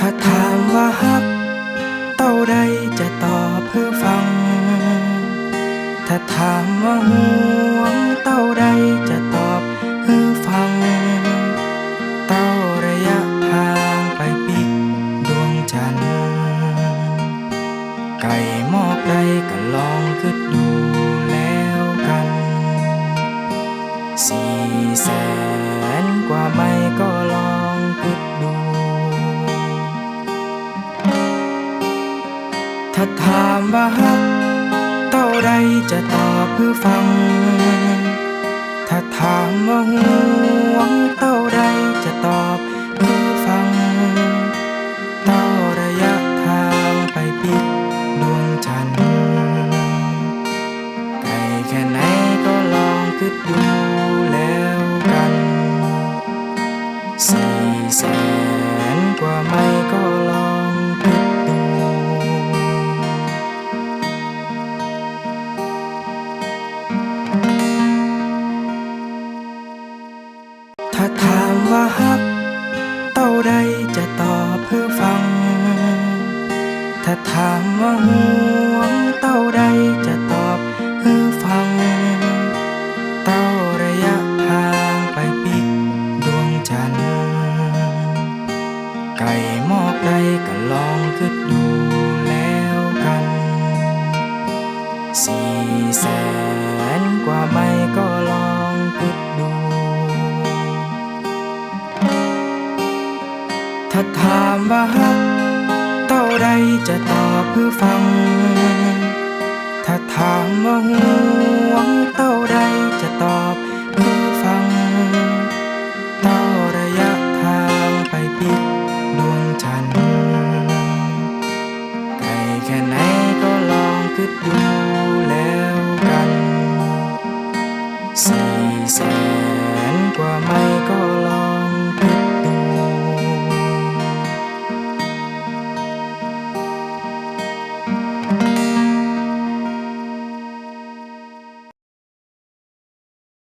ถ้าถามว่าฮัก เต้าใดจะตอบเพื่อฟัง ถ้าถามว่าห่วง เต้าใดจะตอบเพื่อฟัง เต้าระยะทางไปปิกดวงจันทร์ ไก่หมอกใดก็ลองคิดดูแล้วกัน สี่แสนกว่าไม่ก็ลองคิดดู ถ้าถามว่าฮักเต้าใดจะตอบเพื่อฟัง ถ้าถามว่าห่วงเต้าใดจะตอบเพื่อฟังเต้าระยะทางไปปิดดวงจันทร์ไกลแค่ไหนก็ลองคิดดูแล้วกันสี่แสน ถ้าถามว่าห่วงเต้าใดจะตอบเพื่อฟัง เต้าระยะทางไปปิกดวงจันทร์ไก่หมอกใดก็ลองคิดดูแล้วกันสี่แสนกว่าไม่ก็ลองคิดดู ถ้าถามว่าฮัก เต้จะตอบเพื่อฟัง ถ้าถามว่าห่วงเต้าใดจะตอบเพื่อฟัง เต้าระยะทางไปปิดดวงจันทร์ไกลแค่ไหนก็ลองคิดดูแล้วกันสี่แสนกว่าไม